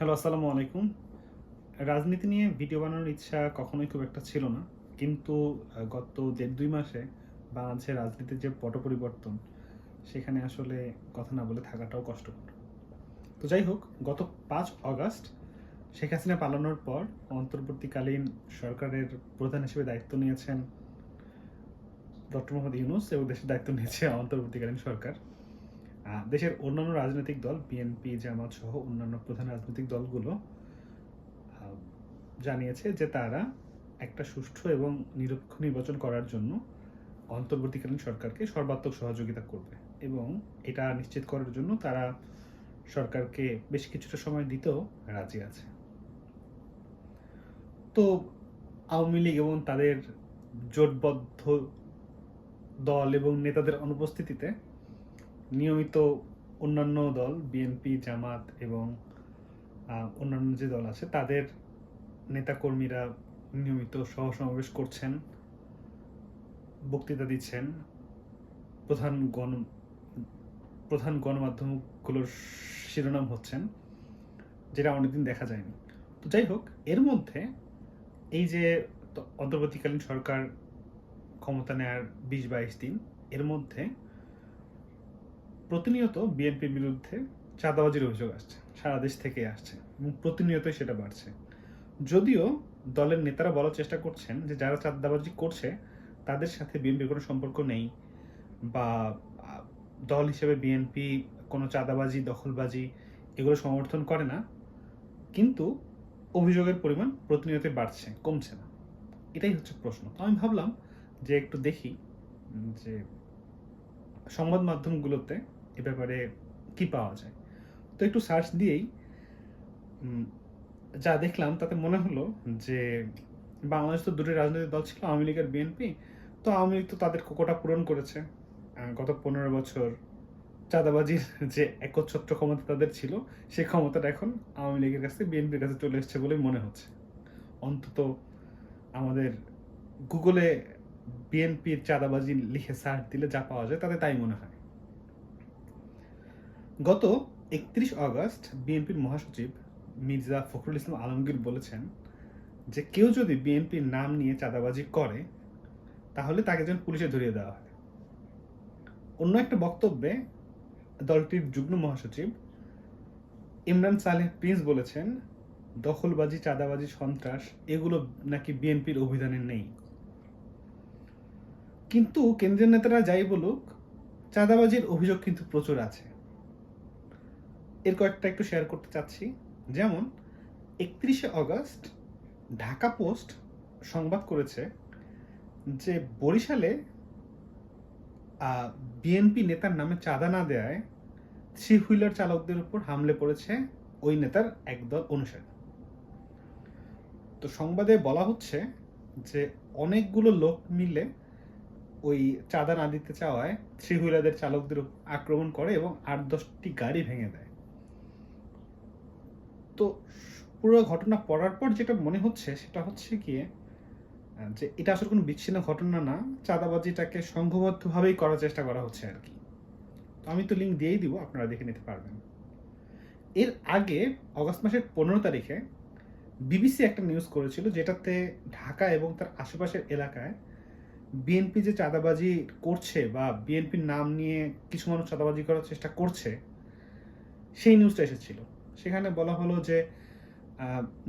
Hello, আসসালামু আলাইকুম। রাজনীতি নিয়ে ভিডিও বানানোর ইচ্ছা কখনোই খুব একটা ছিল না। কিন্তু গত দেড় দুই মাসে বাংলাদেশের রাজনীতির যে পট পরিবর্তন, সেখানে আসলে কথা না বলে থাকাটাও কষ্টকর। তো যাই হোক, গত পাঁচ অগাস্ট শেখ হাসিনা পালানোর পর অন্তর্বর্তীকালীন সরকারের প্রধান হিসেবে দায়িত্ব নিয়েছেন ডক্টর মোহাম্মদ ইউনুস এবং দেশের দায়িত্ব নিয়েছে অন্তর্বর্তীকালীন সরকার। দেশের অন্যান্য রাজনৈতিক দল বিএনপি জামাত সহ অন্যান্য প্রধান রাজনৈতিক দলগুলো জানিয়েছে যে তারা একটা সুষ্ঠু এবং নিরপেক্ষ নির্বাচন করার জন্য অন্তর্বর্তীকালীন সরকারকে সর্বাত্মক সহযোগিতা করবে এবং এটা নিশ্চিত করার জন্য তারা সরকারকে বেশ কিছুটা সময় দিতেও রাজি আছে। তো আওয়ামী লীগ এবং তাদের জোটবদ্ধ দল এবং নেতাদের অনুপস্থিতিতে নিয়মিত অন্যান্য দল বিএনপি জামাত এবং অন্যান্য যে দল আছে, তাদের নেতাকর্মীরা নিয়মিত সহ সমাবেশ করছেন, বক্তৃতা দিচ্ছেন। প্রধান গণ, প্রধান গণমাধ্যমগুলোর শিরোনাম হচ্ছেন, যেটা অনেকদিন দেখা যায়নি। তো যাই হোক, এর মধ্যে এই যে অন্তর্বর্তীকালীন সরকার ক্ষমতা নেয়ার বিশ বাইশ দিন, এর মধ্যে প্রতিনিয়ত বিএনপির বিরুদ্ধে চাঁদাবাজির অভিযোগ আসছে, সারা দেশ থেকে আসছে এবং প্রতিনিয়তই সেটা বাড়ছে। যদিও দলের নেতারা বলার চেষ্টা করছেন যে যারা চাঁদাবাজি করছে, তাদের সাথে বিএনপির কোনো সম্পর্ক নেই বা দল হিসেবে বিএনপি কোনো চাঁদাবাজি, দখলবাজি এগুলো সমর্থন করে না। কিন্তু অভিযোগের পরিমাণ প্রতিনিয়তই বাড়ছে, কমছে না। এটাই হচ্ছে প্রশ্ন। তো আমি ভাবলাম যে একটু দেখি যে সংবাদ মাধ্যমগুলোতে এ ব্যাপারে কি পাওয়া যায়? তো একটু সার্চ দিয়েই যা দেখলাম তাতে মনে হলো যে বাংলাদেশ তো দুটি রাজনৈতিক দল ছিল, আওয়ামী লীগ আর বিএনপি তো আওয়ামী লীগ তো তাদের কোটা পূরণ করেছে। গত পনেরো বছর চাঁদাবাজির যে একচ্ছত্র ক্ষমতা তাদের ছিল, সেই ক্ষমতাটা এখন আওয়ামী লীগের কাছে বিএনপির কাছে চলে এসেছে বলেই মনে হচ্ছে। অন্তত আমাদের গুগলে বিএনপির চাঁদাবাজি লিখে সার্চ দিলে যা পাওয়া যায়, তাতে তাই মনে হয়। গত একত্রিশ আগস্ট বিএনপির মহাসচিব মির্জা ফখরুল ইসলাম আলমগীর বলেছেন যে কেউ যদি বিএনপির নাম নিয়ে চাঁদাবাজি করে, তাহলে তাকে যেন পুলিশে ধরিয়ে দেওয়া হয়। অন্য একটা বক্তব্যে দলটির যুগ্ম মহাসচিব ইমরান সালেহ প্রিন্স বলেছেন, দখলবাজি, চাঁদাবাজি, সন্ত্রাস, এগুলো নাকি বিএনপির অভিধানে নেই। কিন্তু কেন্দ্রীয় নেতারা যাই বলুক, চাঁদাবাজির অভিযোগ কিন্তু প্রচুর আছে। এর কয়েকটা একটু শেয়ার করতে চাচ্ছি। যেমন, একত্রিশে অগস্ট ঢাকা পোস্ট সংবাদ করেছে যে বরিশালে বিএনপি নেতার নামে চাঁদা না দেয় থ্রি হুইলার চালকদের উপর হামলে পড়েছে ওই নেতার একদল অনুসারী। তো সংবাদে বলা হচ্ছে যে অনেকগুলো লোক মিলে ওই চাঁদা না দিতে চাওয়ায় থ্রি হুইলারদের চালকদের আক্রমণ করে এবং আট দশটি গাড়ি ভেঙে দেয়। তো পুরো ঘটনা পড়ার পর যেটা মনে হচ্ছে সেটা হচ্ছে আহ, যে এটা আসলে কোনো বিচ্ছিন্ন ঘটনা না চাঁদাবাজিটাকে সংঘবদ্ধভাবেই করার চেষ্টা করা হচ্ছে আর কি। তো আমি তো লিঙ্ক দিয়েই দিব আপনারা দেখে নিতে পারবেন। এর আগে অগস্ট মাসের পনেরো তারিখে বিবিসি একটা নিউজ করেছিল যেটাতে ঢাকা এবং তার আশেপাশের এলাকায় বিএনপি যে চাঁদাবাজি করছে বা বিএনপির নাম নিয়ে কিছু মানুষ চাঁদাবাজি করার চেষ্টা করছে সেই নিউজটা এসেছিল। সেখানে বলা হলো যে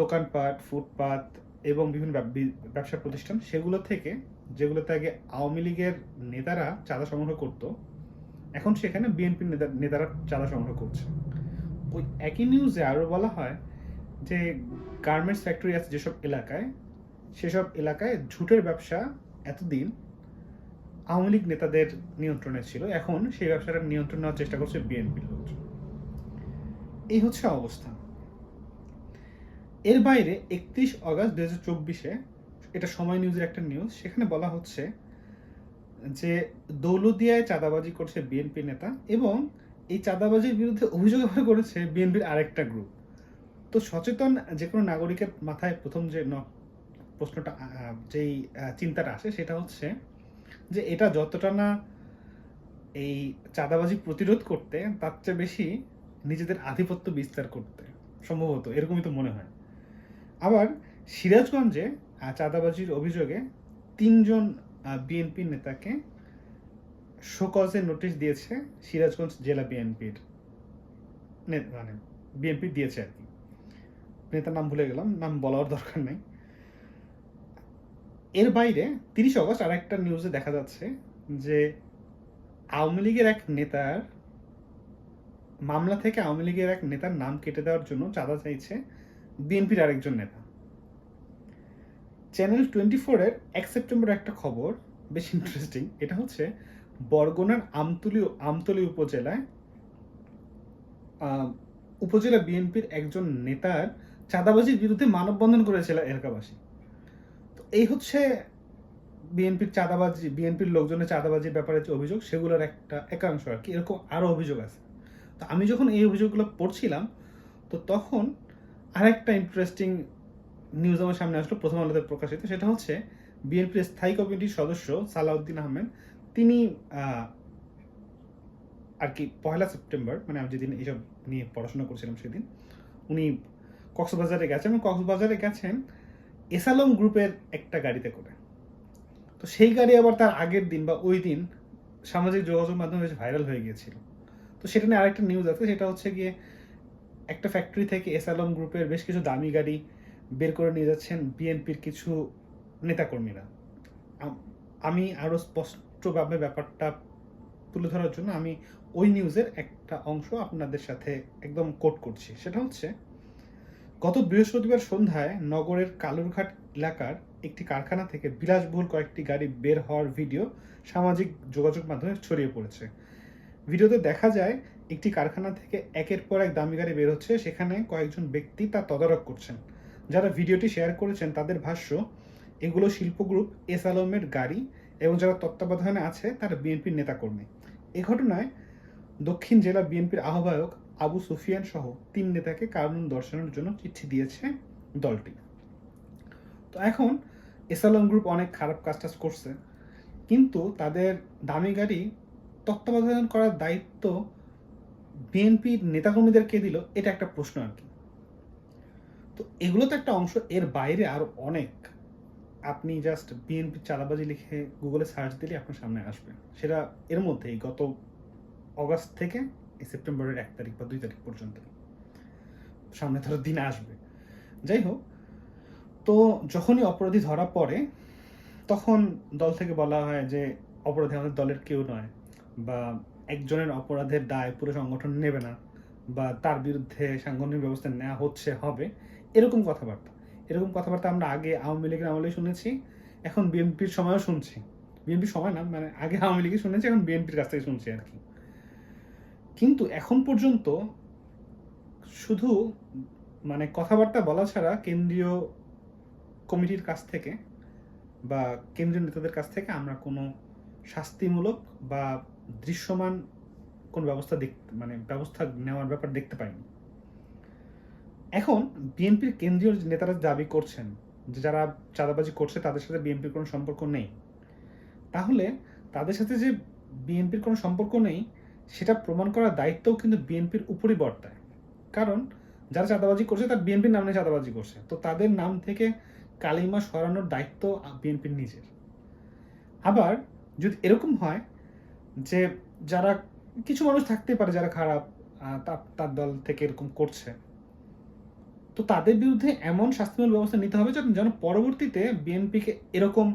দোকানপাট, ফুটপাত এবং বিভিন্ন ব্যবসা প্রতিষ্ঠান সেগুলো থেকে, যেগুলোতে আগে আওয়ামী লীগের নেতারা চাঁদা সংগ্রহ করত, এখন সেখানে বিএনপি নেতারা চাঁদা সংগ্রহ করছে। ওই একই নিউজে আরও বলা হয় যে গার্মেন্টস ফ্যাক্টরি আছে যেসব এলাকায়, সেসব এলাকায় ঝুটের ব্যবসা এতদিন আওয়ামী লীগ নেতাদের নিয়ন্ত্রণে ছিল, এখন সেই ব্যবসাটা নিয়ন্ত্রণ নেওয়ার চেষ্টা করছে বিএনপির লোকজন। এই হচ্ছে অবস্থা। এর বাইরে একত্রিশ অগস্ট দু হাজার চব্বিশে এটা সময় নিউজের একটা নিউজ, সেখানে বলা হচ্ছে যে দৌলদিয়ায় চাঁদাবাজি করছে বিএনপি নেতা এবং এই চাঁদাবাজির বিরুদ্ধে অভিযোগ করেছে বিএনপির আরেকটা গ্রুপ তো সচেতন যে কোনো নাগরিকের মাথায় প্রথম যে প্রশ্নটা যেই চিন্তাটা আসে সেটা হচ্ছে যে এটা যতটা না এই চাঁদাবাজি প্রতিরোধ করতে তার চেয়ে বেশি নিজেদের আধিপত্য বিস্তার করতে, সম্ভবত এরকমই তো মনে হয়। আবার সিরাজগঞ্জে চাঁদাবাজির অভিযোগে তিনজন বিএনপি নেতাকে শোকজের নোটিশ দিয়েছে সিরাজগঞ্জ জেলা বিএনপির মানে বিএনপি দিয়েছে আর কি। নেতার নাম ভুলে গেলাম, নাম বলার দরকার নেই। এর বাইরে তিরিশ অগস্ট আর একটা নিউজে দেখা যাচ্ছে যে আওয়ামী লীগের এক নেতার মামলা থেকে আওয়ামী লীগের এক নেতার নাম কেটে দেওয়ার জন্য চাঁদা চাইছে বিএনপির আরেকজন নেতা। চ্যানেল টোয়েন্টি ফোরের এক সেপ্টেম্বর একটা খবর, বেশ ইন্টারেস্টিং এটা হচ্ছে বরগুনার আমতলি আমতলি উপজেলায় উপজেলা বিএনপির একজন নেতার চাঁদাবাজির বিরুদ্ধে মানববন্ধন করেছিল এলাকাবাসী। তো এই হচ্ছে বিএনপির চাঁদাবাজি, বিএনপির লোকজনের চাঁদাবাজির ব্যাপারে যে অভিযোগ, সেগুলোর একটা একাংশ আর কি, এরকম আরও অভিযোগ আছে। তো আমি যখন এই অভিযোগগুলো পড়ছিলাম, তো তখন আরেকটা ইন্টারেস্টিং নিউজ আমার সামনে আসলো, প্রথম আলোতে প্রকাশিত, সেটা হচ্ছে বিএনপির স্থায়ী কমিটির সদস্য সালাউদ্দিন আহমেদ, তিনি আর কি পয়লা সেপ্টেম্বর মানে আমি যেদিন এইসব নিয়ে পড়াশোনা করছিলাম সেদিন, উনি কক্সবাজারে গেছেন এবং কক্সবাজারে গেছেন এসালম গ্রুপের একটা গাড়িতে করে। তো সেই গাড়ি আবার তার আগের দিন বা ওই দিন সামাজিক যোগাযোগ মাধ্যমে বেশ ভাইরাল হয়ে গিয়েছিল। তো সেটা নিয়ে আরেকটা নিউজ আছে, সেটা হচ্ছে গিয়ে একটা ফ্যাক্টরি থেকে এসালম গ্রুপের বেশ কিছু দামি গাড়ি বের করে নিয়ে যাচ্ছেন বিএনপির কিছু নেতাকর্মীরা। আমি আরও স্পষ্টভাবে ব্যাপারটা তুলে ধরার জন্য আমি ওই নিউজের একটা অংশ আপনাদের সাথে একদম কোট করছি। সেটা হচ্ছে, গত বৃহস্পতিবার সন্ধ্যায় নগরের কালুরঘাট এলাকার একটি কারখানা থেকে বিলাসবহুল কয়েকটি গাড়ি বের হওয়ার ভিডিও সামাজিক যোগাযোগ মাধ্যমে ছড়িয়ে পড়েছে। ভিডিওতে দেখা যায়, একটি কারখানা থেকে একের পর এক দামি গাড়ি বের হচ্ছে, সেখানে কয়েকজন ব্যক্তি তা তদারক করছেন। যারা ভিডিওটি শেয়ার করেছেন, তাদের ভাষ্য, এগুলো শিল্প গ্রুপ এস আলমের গাড়ি এবং যারা তত্ত্বাবধানে আছে, তারা বিএনপির নেতাকর্মী। এ ঘটনায় দক্ষিণ জেলা বিএনপির আহ্বায়ক আবু সুফিয়ান সহ তিন নেতাকে কারণ দর্শানোর জন্য চিঠি দিয়েছে দলটি। তো এখন এস আলম গ্রুপ অনেক খারাপ কাজ টাজ করছে, কিন্তু তাদের দামি গাড়ি তত্ত্বাবধান করার দায়িত্ব বিএনপির নেতাকর্মীদেরকে দিল, এটা একটা প্রশ্ন আর কি। তো এগুলো তো একটা অংশ, এর বাইরে আরও অনেক। আপনি জাস্ট বিএনপি চাঁদাবাজি লিখে গুগলে সার্চ দিলে আপনার সামনে আসবে। সেটা এর মধ্যেই গত অগাস্ট থেকে এই সেপ্টেম্বরের এক তারিখ বা দুই তারিখ পর্যন্ত। সামনে ধরো দিন আসবে। যাই হোক, তো যখনই অপরাধী ধরা পড়ে, তখন দল থেকে বলা হয় যে অপরাধী আমাদের দলের কেউ নয়। বা একজনের অপরাধের দায় পুরো সংগঠন নেবে না বা তার বিরুদ্ধে সাংগঠনিক ব্যবস্থা নেওয়া হচ্ছে, হবে, এরকম কথাবার্তা। এরকম কথাবার্তা আমরা আগে আওয়ামী লীগের আমলে শুনেছি, এখন বিএনপির সময়ও শুনছি। বিএনপির সময় না মানে আগে আওয়ামী লীগে শুনেছি, এখন বিএনপির কাছ থেকে শুনছি আর কি। কিন্তু এখন পর্যন্ত শুধু মানে কথাবার্তা বলা ছাড়া কেন্দ্রীয় কমিটির কাছ থেকে বা কেন্দ্রীয় নেতাদের কাছ থেকে আমরা কোনো শাস্তিমূলক বা দৃশ্যমান কোন ব্যবস্থা দেখ মানে ব্যবস্থা নেওয়ার ব্যাপার দেখতে পাইনি। এখন বিএনপির কেন্দ্রীয় নেতারা দাবি করছেন, যে যারা চাঁদাবাজি করছে তাদের সাথে বিএনপির কোনো সম্পর্ক নেই, তাহলে তাদের সাথে যে বিএনপির কোনো সম্পর্ক নেই, সেটা প্রমাণ করার দায়িত্বও কিন্তু বিএনপির উপরই বর্তায়। কারণ যারা চাঁদাবাজি করছে তার বিএনপির নামে চাঁদাবাজি করছে। তো তাদের নাম থেকে কালিমা সরানোর দায়িত্ব বিএনপির নিজের। আবার যদি এরকম হয় যে যারা, কিছু মানুষ থাকতে পারে যারা খারাপ তার দল থেকে এরকম করছে। তো তাদের বিরুদ্ধে এমন শাস্তিমূলক ব্যবস্থা নিতে হবে যেন পরবর্তীতে বিএনপিকে এরকম,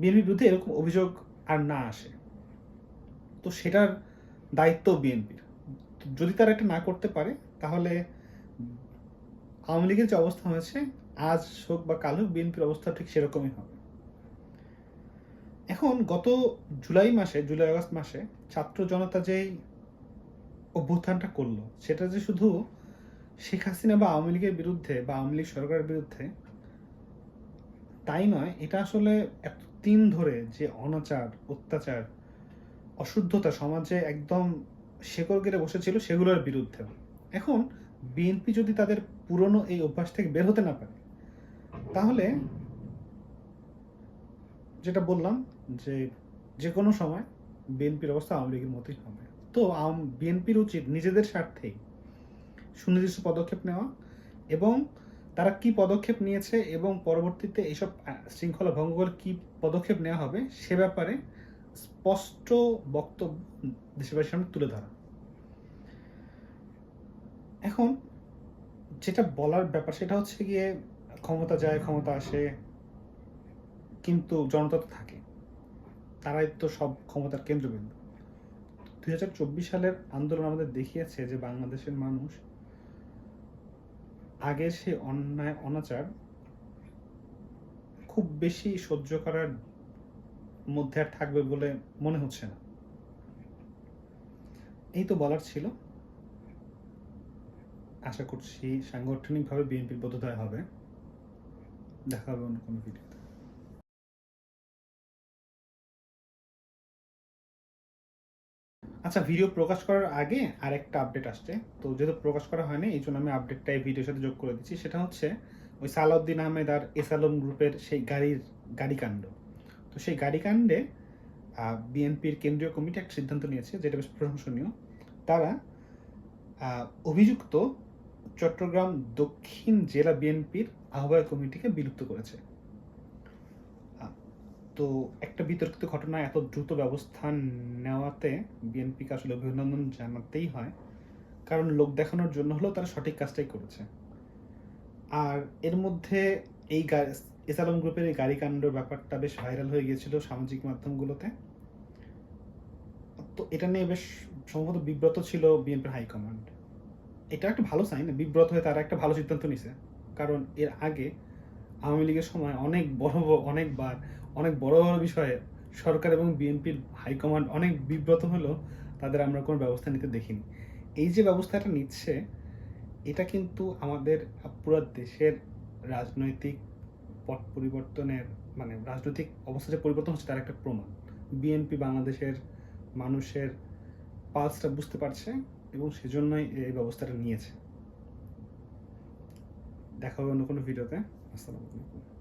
বিএনপির বিরুদ্ধে এরকম অভিযোগ আর না আসে। তো সেটার দায়িত্ব বিএনপির। যদি তারা এটা না করতে পারে, তাহলে আওয়ামী লীগের যে অবস্থা হয়েছে, আজ হোক বা কাল হোক, বিএনপির অবস্থা ঠিক সেরকমই হবে। এখন গত জুলাই মাসে, জুলাই আগস্ট মাসে ছাত্র জনতা যেই অভ্যুত্থানটা করল, সেটা যে শুধু শেখ হাসিনা বা আওয়ামী লীগের বিরুদ্ধে বা আওয়ামী লীগ সরকারের বিরুদ্ধে তাই নয়, এটা আসলে এতদিন ধরে যে অনাচার, অত্যাচার, অশুদ্ধতা সমাজে একদম শেকড় গেড়ে বসেছিল সেগুলোর বিরুদ্ধে এখন বিএনপি যদি তাদের পুরনো এই অভ্যাস থেকে বের হতে না পারে, তাহলে যেটা বললাম যে যে কোনো সময় বিএনপির অবস্থা আওয়ামী লীগের মতোই হবে। তো বিএনপির উচিত নিজেদের স্বার্থেই সুনির্দিষ্ট পদক্ষেপ নেওয়া এবং তারা কি পদক্ষেপ নিয়েছে এবং পরবর্তীতে এইসব শৃঙ্খলা ভঙ্গ করলে কি পদক্ষেপ নেওয়া হবে সে ব্যাপারে স্পষ্ট বক্তব্য দেশবাসীর সামনে তুলে ধরা। এখন যেটা বলার ব্যাপার সেটা হচ্ছে গিয়ে ক্ষমতা যায়, ক্ষমতা আসে, কিন্তু জনতা তো থাকে। তারাই তো সব ক্ষমতার কেন্দ্রবিন্দু। দুই হাজার চব্বিশ সালের আন্দোলন আমাদের দেখিয়েছে যে বাংলাদেশের মানুষ আগে সে অন্যায়, অনাচার খুব বেশি সহ্য করার মধ্যে আর থাকবে বলে মনে হচ্ছে না। এই তো বলার ছিল। আশা করছি সাংগঠনিকভাবে বিএনপির বোধোদয় হবে। দেখা হবে অন্য কোনো ভিডিওতে আচ্ছা ভিডিও প্রকাশ করার আগে আরেকটা আপডেট আসছে। তো যেহেতু প্রকাশ করা হয়নি, এই জন্য আমি আপডেটটা এই ভিডিওর সাথে যোগ করে দিচ্ছি। সেটা হচ্ছে ওই সালাউদ্দিন আহমেদ আর এসালম গ্রুপের সেই গাড়ির গাড়ি কাণ্ড তো সেই গাড়ি কাণ্ডে বিএনপির কেন্দ্রীয় কমিটি একটা সিদ্ধান্ত নিয়েছে, যেটা বেশ প্রশংসনীয়। তারা অভিযুক্ত চট্টগ্রাম দক্ষিণ জেলা বিএনপির আহ্বায়ক কমিটিকে বিলুপ্ত করেছে। তো একটা বিতর্কিত ঘটনা এত দ্রুত ব্যবস্থা নেওয়াতে বিএনপিকে আসলে অভিনন্দন জানাতেই হয়। কারণ লোক দেখানোর জন্য হলেও তারা সঠিক কাজটাই করেছে। আর এর মধ্যে এই এসালম গ্রুপের এই গাড়ি কাণ্ডর ব্যাপারটা বেশ ভাইরাল হয়ে গিয়েছিল সামাজিক মাধ্যমগুলোতে। তো এটা নিয়ে বেশ সম্ভবত বিব্রত ছিল বিএনপির হাইকমান্ড এটা একটা ভালো সাইন বিব্রত হয়ে তারা একটা ভালো সিদ্ধান্ত নিছে। কারণ এর আগে আওয়ামী লীগের সময় অনেক বড়- অনেকবার অনেক বড় বড় বিষয়ে সরকার এবং বিএনপির হাইকমান্ড অনেক বিব্রত হলেও তাদের আমরা কোনো ব্যবস্থা নিতে দেখিনি। এই যে ব্যবস্থাটা নিচ্ছে, এটা কিন্তু আমাদের পুরো দেশের রাজনৈতিক পট পরিবর্তনের মানে রাজনৈতিক অবস্থা যে পরিবর্তন হচ্ছে, তার একটা প্রমাণ। বিএনপি বাংলাদেশের মানুষের পালসটা বুঝতে পারছে এবং সেজন্যই এই ব্যবস্থাটা নিয়েছে। দেখা হবে অন্য কোনো ভিডিওতে। আসসালামু আলাইকুম।